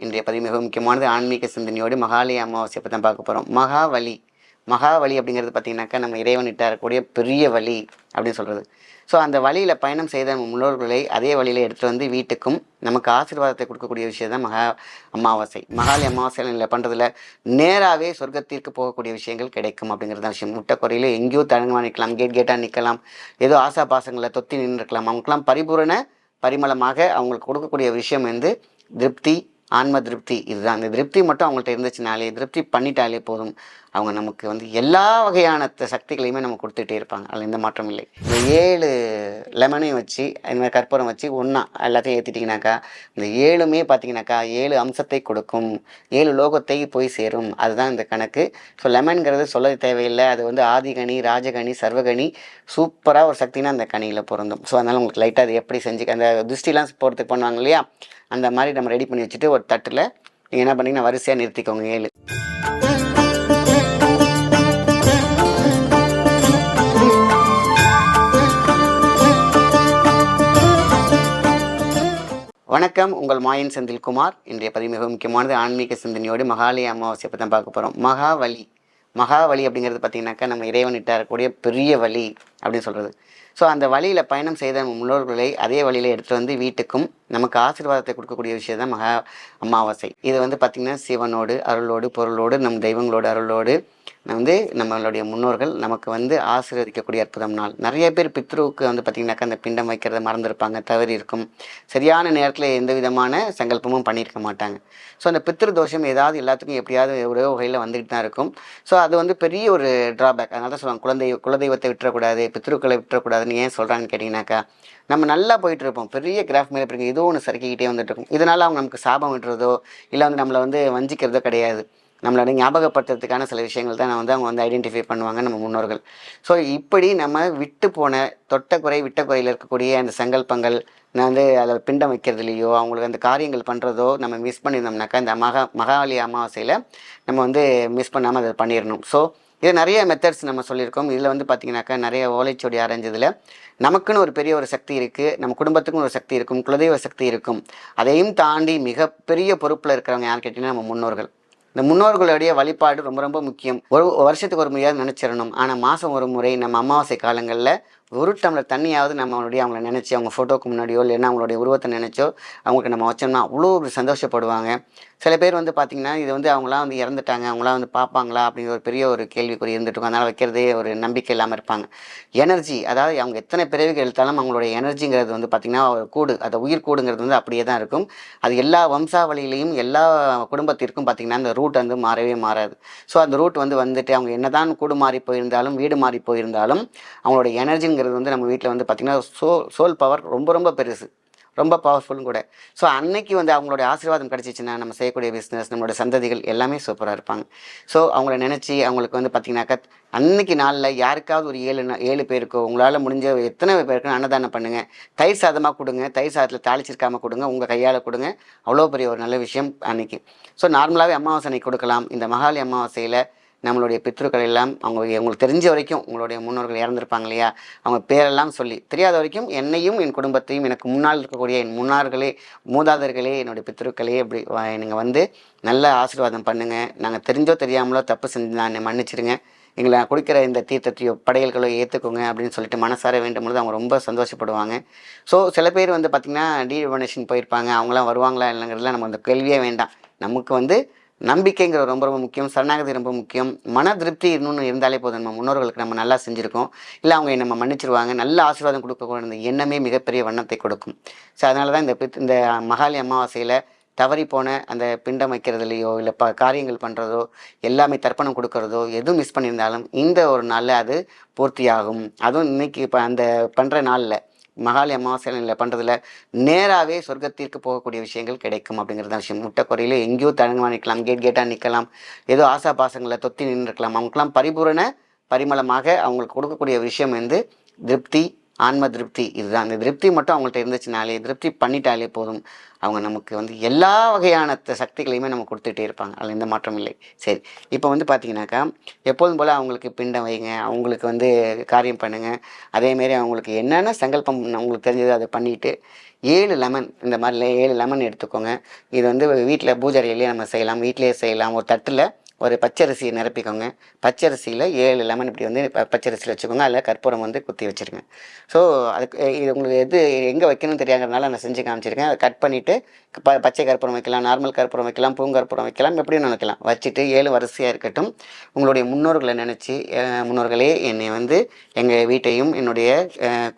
இன்றைய பதிவு மிக முக்கியமானது. ஆன்மீக சிந்தனையோடு மகாலய அமாவாசை பற்றி தான் பார்க்க போகிறோம் மகாவலி. மகாவலி அப்படிங்கிறது பார்த்தீங்கன்னாக்கா நம்ம இறைவனிட்ட இருக்கக்கூடிய பெரிய வழி அப்படின்னு சொல்கிறது ஸோ அந்த வழியில் பயணம் செய்த நம்ம முன்னோர்களை அதே வழியில் எடுத்துகிட்டு வந்து வீட்டுக்கும் நமக்கு ஆசீர்வாதத்தை கொடுக்கக்கூடிய விஷயம் தான் மகா அமாவாசை. மகாலி அமாவாசையில் பண்ணுறதுல நேராகவே சொர்க்கத்திற்கு போகக்கூடிய விஷயங்கள் கிடைக்கும் அப்படிங்கிறது தான் விஷயம். முட்டைக்குறையில் எங்கேயோ தடங்கமாக நிற்கலாம் கேட் கேட்டாக நிற்கலாம் ஏதோ ஆசா பாசங்களை தொத்தி நின்று இருக்கலாம் அவங்களுக்கெல்லாம் பரிபூரண பரிமளமாக அவங்களுக்கு கொடுக்கக்கூடிய விஷயம் வந்து திருப்தி ஆன்ம திருப்தி இதுதான். அந்த திருப்தி மட்டும் அவங்கள்ட்ட இருந்துச்சுனாலே திருப்தி பண்ணிட்டாலே போதும். அவங்க நமக்கு வந்து எல்லா வகையான த- சக்திகளையுமே நம்ம கொடுத்துட்டே இருப்பாங்க. அதில் எந்த மாற்றம் இல்லை. இந்த ஏழு லெமனையும் வச்சு இந்த மாதிரி கற்பூரம் வச்சு ஒன்றா எல்லாத்தையும் ஏற்றிட்டிங்கனாக்கா இந்த ஏழுமே பார்த்தீங்கன்னாக்கா ஏழு அம்சத்தை கொடுக்கும். ஏழு லோகத்தை போய் சேரும். அதுதான் இந்த கணக்கு. ஸோ லெமன்கிறது சொல்ல தேவையில்லை. அது வந்து ஆதிகனி ராஜகனி சர்வகனி சூப்பராக ஒரு சக்தினா அந்த கனியில் பொருந்தும். ஸோ அதனால் உங்களுக்கு லைட்டாக அது எப்படி செஞ்சு அந்த திருஷ்டிலாம் போகிறதுக்கு பண்ணுவாங்க இல்லையா? அந்த மாதிரி நம்ம ரெடி பண்ணி வச்சுட்டு ஒரு தட்டில் நீங்கள் என்ன பண்ணீங்கன்னா வரிசையாக நிறுத்திக்கோங்க ஏழு. வணக்கம். உங்கள் மாயன் செந்தில்குமார். இன்றைய பதிவு மிக முக்கியமானது. ஆன்மீக சிந்தனையோடு மகாலய அமாவாசை பற்றி தான் பார்க்க போகிறோம் மகாவலி. மகாவலி அப்படிங்கிறது பார்த்திங்கனாக்கா நம்ம இறைவனிட்ட இருக்கக்கூடிய பெரிய வழி அப்படின்னு சொல்கிறது ஸோ அந்த வழியில் பயணம் செய்த நம்ம முன்னோர்களை அதே வழியில் எடுத்துகிட்டு வந்து வீட்டுக்கும் நமக்கு ஆசீர்வாதத்தை கொடுக்கக்கூடிய விஷயம் தான் மகா அமாவாசை. இது வந்து பார்த்திங்கன்னா சிவனோடு அருளோடு பொருளோடு நம் தெய்வங்களோட அருளோடு வந்து நம்மளுடைய முன்னோர்கள் நமக்கு வந்து ஆசீர்வதிக்கக்கூடிய அற்புதம் நாள். நிறைய பேர் பித்ருவுக்கு வந்து பார்த்திங்கனாக்கா அந்த பிண்டம் வைக்கிறத மறந்துருப்பாங்க தவறி இருக்கும். சரியான நேரத்தில் எந்த விதமான சங்கல்பமும் பண்ணியிருக்க மாட்டாங்க. ஸோ அந்த பித்ரு தோஷம் ஏதாவது எல்லாத்துக்கும் எப்படியாவது ஒரு வகையில் வந்துக்கிட்டு தான் இருக்கும். ஸோ அது வந்து பெரிய ஒரு ட்ராபேக் அதனால தான் சொல்லுவாங்க குழந்தை குலதெய்வத்தை விட்டுறக்கூடாது பித்ருக்களை விட்டுறக்கூடாதுன்னு ஏன் சொல்கிறாங்கன்னு கேட்டிங்கனாக்கா நம்ம நல்லா போயிட்டு இருப்போம் பெரிய கிராஃப் மேலே பிடிக்கும் ஏதோ ஒன்று சறுக்கிக்கிட்டே வந்துட்டு இருக்கும் இதனால் அவங்க நமக்கு சாபம் விட்டுறதோ இல்லை வந்து நம்மளை வந்து வஞ்சிக்கிறதோ கிடையாது. நம்மளோட ஞாபகப்படுத்துறதுக்கான சில விஷயங்கள் தான் வந்து அவங்க வந்து ஐடென்டிஃபை பண்ணுவாங்க நம்ம முன்னோர்கள். ஸோ இப்படி நம்ம விட்டு போன தொட்டக்குறை விட்டக்குறையில் இருக்கக்கூடிய அந்த சங்கல்பங்கள் நான் வந்து அதில் பிண்டம் வைக்கிறதுலையோ அவங்களுக்கு அந்த காரியங்கள் பண்ணுறதோ நம்ம மிஸ் பண்ணியிருந்தோம்னாக்கா இந்த மகா மகாவலி அமாவாசையில் நம்ம வந்து மிஸ் பண்ணாமல் அதை பண்ணிடணும் ஸோ இது நிறைய மெத்தட்ஸ் நம்ம சொல்லியிருக்கோம். இதில் வந்து பார்த்திங்கனாக்கா நிறைய ஓலைச்சொடி அரைஞ்சதில் நமக்குன்னு ஒரு பெரிய ஒரு சக்தி இருக்குது நம்ம குடும்பத்துக்கும் ஒரு சக்தி இருக்கும் குலதெய்வ சக்தி இருக்கும். அதையும் தாண்டி மிகப்பெரிய பொறுப்பில் இருக்கிறவங்க யார் கேட்டிங்கன்னா நம்ம முன்னோர்கள். இந்த முன்னோர்களுடைய வழிபாடு ரொம்ப ரொம்ப முக்கியம். ஒரு வருஷத்துக்கு ஒரு முறையாவது நினச்சிடணும் ஆனால் மாதம் ஒரு முறை நம்ம அமாவாசை காலங்களில் ஒரு டம்ளர் தண்ணியாவது நம்மளுடைய அவங்கள நினச்சி அவங்க ஃபோட்டோக்கு முன்னாடியோ இல்லைன்னா அவங்களுடைய உருவத்தை நினச்சோ அவங்களுக்கு நம்ம வச்சோம்னா அவ்வளோ ஒரு சந்தோஷப்படுவாங்க. சில பேர் வந்து பார்த்திங்கன்னா இது வந்து அவங்களாம் வந்து இறந்துட்டாங்க அவங்களாம் வந்து பார்ப்பாங்களா அப்படிங்கிற ஒரு பெரிய ஒரு கேள்விக்குறி இருந்துட்டு இருக்கும். அதனால் வைக்கிறதே ஒரு நம்பிக்கை இல்லாமல் இருப்பாங்க. எனர்ஜி அதாவது அவங்க எத்தனை பிறவிகள் எடுத்தாலும் அவங்களுடைய எனர்ஜிங்கிறது வந்து பார்த்திங்கன்னா ஒரு கூடு அந்த உயிர் கூடுங்கிறது வந்து அப்படியே தான் இருக்கும். அது எல்லா வம்சாவளியிலையும் எல்லா குடும்பத்திற்கும் பார்த்திங்கன்னா அந்த ரூட் வந்து மாறவே மாறாது. ஸோ அந்த ரூட் வந்து வந்துட்டு அவங்க என்னதான் கூடு மாறி போயிருந்தாலும் வீடு மாறி போயிருந்தாலும் அவங்களோட எனர்ஜிங்கிறது வந்து நம்ம வீட்டில் வந்து பார்த்திங்கன்னா சோ சோல் பவர் ரொம்ப ரொம்ப பெருசு. ரொம்ப பவர்ஃபுல்லும் கூட. ஸோ அன்னைக்கு வந்து அவங்களுடைய ஆசீர்வாதம் கிடச்சிச்சின்னா நம்ம செய்யக்கூடிய பிஸ்னஸ் நம்மளோட சந்ததிகள் எல்லாமே சூப்பராக இருப்பாங்க. ஸோ அவங்கள நினச்சி அவங்களுக்கு வந்து பார்த்திங்கனாக்கா அன்னைக்கு நாளில் யாருக்காவது ஒரு ஏழு நா- ஏழு பேருக்கோ உங்களால் முடிஞ்ச எத்தனை பேருக்கு அன்னதானம் பண்ணுங்கள் தயிர் சாதமாக கொடுங்க. தயிர் சாதத்தில் தாளிச்சிருக்காமல் கொடுங்க. உங்கள் கையால் கொடுங்க. அவ்வளோ பெரிய ஒரு நல்ல விஷயம் அன்னைக்கு. ஸோ நார்மலாகவே அமாவாசை அன்னைக்கு கொடுக்கலாம். இந்த மகாலி அமாவாசையில் நம்மளுடைய பித்ருக்கள் எல்லாம் அவங்க உங்களுக்கு தெரிஞ்ச வரைக்கும் உங்களுடைய முன்னோர்கள் இறந்துருப்பாங்க இல்லையா? அவங்க பேரெல்லாம் சொல்லி தெரியாத வரைக்கும் என்னையும் என் குடும்பத்தையும் எனக்கு முன்னால் இருக்கக்கூடிய என் முன்னார்களே மூதாதர்களே என்னுடைய பித்ருக்களே அப்படி நீங்கள் வந்து நல்ல ஆசீர்வாதம் பண்ணுங்கள் நாங்கள் தெரிஞ்சோ தெரியாமலோ தப்பு செஞ்சு நான் மன்னிச்சிடுங்க எங்களை கொடுக்குற இந்த தீர்த்தத்தையோ படையல்களோ ஏற்றுக்கோங்க அப்படின்னு சொல்லிட்டு மனசார வேண்டும் பொழுது அவங்க ரொம்ப சந்தோஷப்படுவாங்க. ஸோ சில பேர் வந்து பார்த்திங்கன்னா டீவனேஷன் போயிருப்பாங்க. அவங்களாம் வருவாங்களா இல்லைங்கிறதுலாம் நம்ம அந்த கேள்வியே வேண்டாம். நமக்கு வந்து நம்பிக்கைங்கிறது ரொம்ப ரொம்ப முக்கியம். சரணாகதி ரொம்ப முக்கியம். மன திருப்தி இன்னொன்று இருந்தாலே போதும். நம்ம முன்னோர்களுக்கு நம்ம நல்லா செஞ்சுருக்கோம். இல்லை அவங்க நம்ம மன்னிச்சிருவாங்க. நல்ல ஆசீர்வாதம் கொடுக்கக்கூடிய அந்த எண்ணமே மிகப்பெரிய வண்ணத்தை கொடுக்கும். ஸோ அதனால தான் இந்த இந்த மகாலி அமாவாசையில் தவறி போன அந்த பிண்டம் வைக்கிறதுலையோ இல்லை ப காரியங்கள் பண்ணுறதோ எல்லாமே தர்ப்பணம் கொடுக்கறதோ எதுவும் மிஸ் பண்ணியிருந்தாலும் இந்த ஒரு நாளில் அது பூர்த்தியாகும். அதுவும் இன்னைக்கு இப்போ அந்த பண்ணுற நாளில். மகாலி அமாவாசையில் பண்ணுறதுல நேராகவே சொர்க்கத்திற்கு போகக்கூடிய விஷயங்கள் கிடைக்கும் அப்படிங்கிறது தான் விஷயம். முட்டைக்குறையில் எங்கேயோ தடங்கமாக நிற்கலாம் கேட் கேட்டாக நிற்கலாம் ஏதோ ஆசா பாசங்களை தொத்தி நின்றுருக்கலாம். அவங்களுக்கெல்லாம் பரிபூரண பரிமளமாக அவங்களுக்கு கொடுக்கக்கூடிய விஷயம் வந்து திருப்தி ஆன்ம திருப்தி இதுதான். அந்த திருப்தி மட்டும் அவங்கள்ட்ட இருந்துச்சுனாலே திருப்தி பண்ணிட்டாலே போதும். அவங்க நமக்கு வந்து எல்லா வகையான த- சக்திகளையுமே நம்ம கொடுத்துட்டே இருப்பாங்க. அதில் எந்த மாற்றமும் இல்லை. சரி இப்போ வந்து பார்த்தீங்கன்னாக்கா எப்போதும் போல் அவங்களுக்கு பிண்டம் வைங்க. அவங்களுக்கு வந்து காரியம் பண்ணுங்கள் அதேமாரி அவங்களுக்கு என்னென்ன சங்கல்பம் அவங்களுக்கு தெரிஞ்சது அதை பண்ணிவிட்டு ஏழு லெமன் இந்த மாதிரில ஏழு லெமன் எடுத்துக்கோங்க. இது வந்து வீட்டில் பூஜையிலேயே நம்ம செய்யலாம். வீட்டிலேயே செய்யலாம். ஒரு தட்டில் ஒரு பச்சரிசியை நிரப்பிக்கோங்க. பச்சரிசியில் ஏழு லெமன் இப்படி வந்து பச்சரிசியில் வச்சுக்கோங்க. அதில் கற்பூரம் வந்து குத்தி வச்சுருங்க. ஸோ அதுக்கு இது உங்களுக்கு எது எங்கே வைக்கணும்னு தெரியாதனால நான் செஞ்சு காமிச்சிருக்கேன். அதை கட் பண்ணிவிட்டு ப பச்சை கற்பூரம் வைக்கலாம் நார்மல் கற்பூரம் வைக்கலாம் பூங்கற்பூரம் வைக்கலாம் எப்படியும் நினைக்கலாம். வச்சுட்டு ஏழு வரிசையாக இருக்கட்டும். உங்களுடைய முன்னோர்களை நினச்சி முன்னோர்களே என்னை வந்து எங்கள் வீட்டையும் என்னுடைய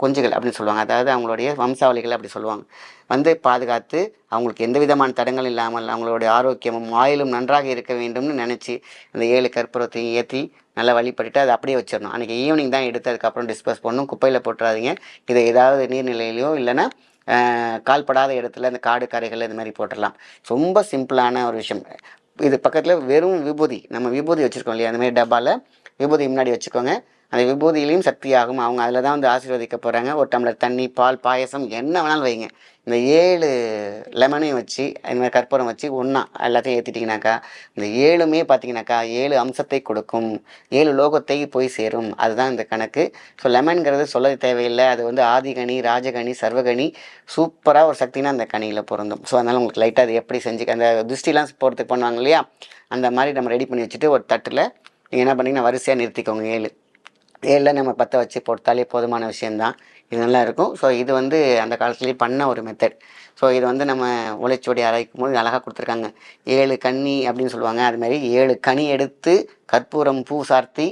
குஞ்சுகள் அப்படின்னு சொல்லுவாங்க. அதாவது அவங்களுடைய வம்சாவளிகள் அப்படி சொல்லுவாங்க. வந்து பாதுகாத்து அவங்களுக்கு எந்த விதமான தடங்கள் இல்லாமல் அவங்களுடைய ஆரோக்கியமும் ஆயிலும் நன்றாக இருக்க வேண்டும்னு நினச்சி அந்த ஏழு கற்பூரத்தையும் ஏற்றி நல்லா வழிபட்டுட்டு அதை அப்படியே வச்சிடணும். அன்றைக்கி ஈவினிங் தான் எடுத்து அதுக்கப்புறம் டிஸ்போஸ் பண்ணணும். குப்பையில் போட்டுறாதீங்க. இதை ஏதாவது நீர்நிலையிலையோ இல்லைன்னா கால்படாத இடத்துல இந்த காடு கரைகள் இந்த மாதிரி போட்டுடலாம். ரொம்ப சிம்பிளான ஒரு விஷயம். இது பக்கத்தில் வெறும் விபூதி. நம்ம விபூதி வச்சுருக்கோம் இல்லையா? அந்த மாதிரி டப்பாவில் விபூதி முன்னாடி வச்சுக்கோங்க. அந்த விபூதியிலையும் சக்தியாகும். அவங்க அதில் தான் வந்து ஆசீர்வதிக்க போகிறாங்க ஒரு டம்ளர் தண்ணி பால் பாயசம் என்ன வேணாலும் வைங்க. இந்த ஏழு லெமனையும் வச்சு இந்த மாதிரி கற்பூரம் வச்சு ஒன்றா எல்லாத்தையும் ஏற்றிட்டிங்கனாக்கா இந்த ஏழுமே பார்த்தீங்கன்னாக்கா ஏழு அம்சத்தை கொடுக்கும். ஏழு லோகத்தை போய் சேரும். அதுதான் இந்த கணக்கு. ஸோ லெமன்கிறது சொல்ல தேவையில்லை. அது வந்து ஆதிகனி ராஜகனி சர்வகனி சூப்பராக ஒரு சக்தினா அந்த கனியில் பொருந்தும். ஸோ அதனால் உங்களுக்கு லைட்டாக அது எப்படி செஞ்சு அந்த திருஷ்டிலாம் போகிறதுக்கு பண்ணுவாங்க இல்லையா? அந்த மாதிரி நம்ம ரெடி பண்ணி வச்சுட்டு ஒரு தட்டில் நீங்கள் என்ன பண்ணிங்கன்னா வரிசையாக நிறுத்திக்கோங்க ஏழு. ஏழில் நம்ம பற்ற வச்சு போட்டாலே போதுமான விஷயந்தான் இது நல்லா இருக்கும். ஸோ இது வந்து அந்த காலத்துலேயே பண்ண ஒரு மெத்தட் ஸோ இது வந்து நம்ம உழைச்சோடி அரைக்கும் போது அழகாக கொடுத்துருக்காங்க. ஏழு கன்னி அப்படின்னு சொல்லுவாங்க. அது மாதிரி ஏழு கனி எடுத்து கற்பூரம் பூ சார்த்தி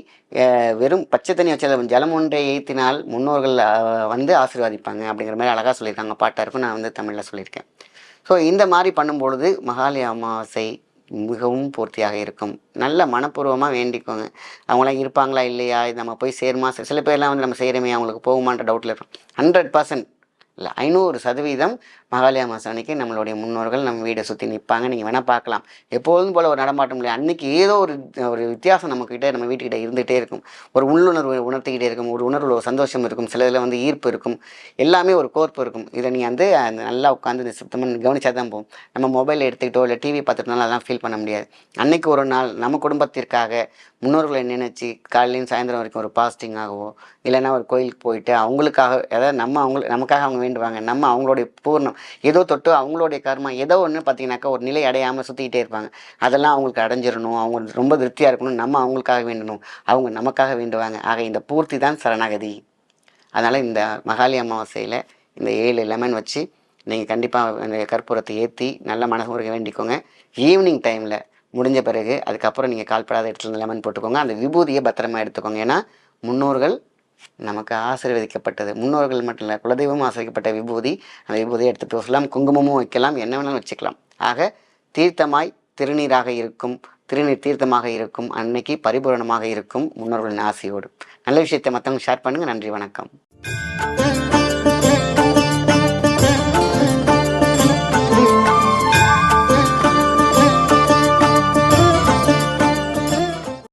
வெறும் பச்சை தண்ணி வச்ச ஜலம் ஒன்றை ஏற்றினால் முன்னோர்கள் வந்து ஆசீர்வாதிப்பாங்க அப்படிங்கிற மாதிரி அழகாக சொல்லியிருக்காங்க. பாட்டாக இருக்கும். நான் வந்து தமிழில் சொல்லியிருக்கேன். ஸோ இந்த மாதிரி பண்ணும்பொழுது மகாலய அமாவாசை மிகவும் பூர்த்தியாக இருக்கும். நல்ல மனப்பூர்வமாக வேண்டிக்கோங்க. அவங்களாம் இருப்பாங்களா இல்லையா? இது நம்ம போய் சேருமா? சில- பேர்லாம் வந்து நம்ம செய்கிறோமே அவங்களுக்கு போகுமான்ற டவுட்டில் இருக்கும் ஹண்ட்ரட் பர்சன்ட் இல்லை ஐநூறு சதவீதம் மகாலய அமாவாசை அன்னைக்கு நம்மளுடைய முன்னோர்கள் நம்ம வீடை சுற்றி நிற்பாங்க நீங்கள் வேணால் பார்க்கலாம். எப்போதும் போல் ஒரு நடமாட்டம் இல்லை அன்றைக்கி ஏதோ ஒரு ஒரு வித்தியாசம் நம்மக்கிட்ட நம்ம வீட்டுக்கிட்ட இருந்துகிட்டே இருக்கும். ஒரு உள்ளுணர்வு உணர்த்திக்கிட்டே இருக்கும். ஒரு உணர்வில் ஒரு சந்தோஷம் இருக்கும். சில இதில் வந்து ஈர்ப்பு இருக்கும். எல்லாமே ஒரு கோர்ப்பு இருக்கும். இதை நீ வந்து நல்லா உட்காந்து சுத்தமாக கவனிச்சா தான் போகும். நம்ம மொபைல் எடுத்துக்கிட்டோ இல்லை டிவி பார்த்துட்டனால அதெல்லாம் ஃபீல் பண்ண முடியாது. அன்னைக்கு ஒரு நாள் நம்ம குடும்பத்திற்காக முன்னோர்களை நினைச்சு காலையிலையும் சாயந்தரம் வரைக்கும் ஒரு பாஸ்டிங்காகவோ இல்லைன்னா ஒரு கோயிலுக்கு போயிட்டு அவங்களுக்காக அதாவது நம்ம அவங்க நமக்காக அவங்க வேண்டுவாங்க. நம்ம அவங்களுடைய பூர்ணம் ஏதோ தொட்டு அவங்களுடைய கர்மா ஏதோ ஒன்று பார்த்தீங்கன்னாக்கா ஒரு நிலை அடையாமல் சுற்றிக்கிட்டே இருப்பாங்க. அதெல்லாம் அவங்களுக்கு அடைஞ்சிடணும். அவங்க ரொம்ப திருப்தியாக இருக்கணும். நம்ம அவங்களுக்காக வேண்டணும். அவங்க நமக்காக வேண்டுவாங்க. ஆக இந்த பூர்த்தி தான் சரணாகதி. அதனால் இந்த மகாலி அமாவாசையில் இந்த ஏழு லெமன் வச்சு நீங்கள் கண்டிப்பாக அந்த கற்பூரத்தை ஏற்றி நல்ல மனசுமுறை வேண்டிக்கோங்க. ஈவினிங் டைமில் முடிஞ்ச பிறகு அதுக்கப்புறம் நீங்கள் கால்படாத இடத்துல லெமன் போட்டுக்கோங்க. அந்த விபூதியை பத்திரமா எடுத்துக்கோங்க. ஏன்னா முன்னோர்கள் நமக்கு ஆசீர்வதிக்கப்பட்டது. முன்னோர்கள் மட்டும் இல்லை குலதெய்வம் ஆசீர்வதிக்கப்பட்ட விபூதி. அந்த விபூதியை எடுத்து போசலாம் குங்குமமும் வைக்கலாம் என்ன வேணாலும் வச்சுக்கலாம். ஆக தீர்த்தமாய் திருநீராக இருக்கும் திருநீர் தீர்த்தமாக இருக்கும் அன்னைக்கு பரிபூரணமாக இருக்கும் முன்னோர்களின் ஆசையோடு. நல்ல விஷயத்தை மற்றவங்க ஷேர் பண்ணுங்கள் நன்றி வணக்கம்.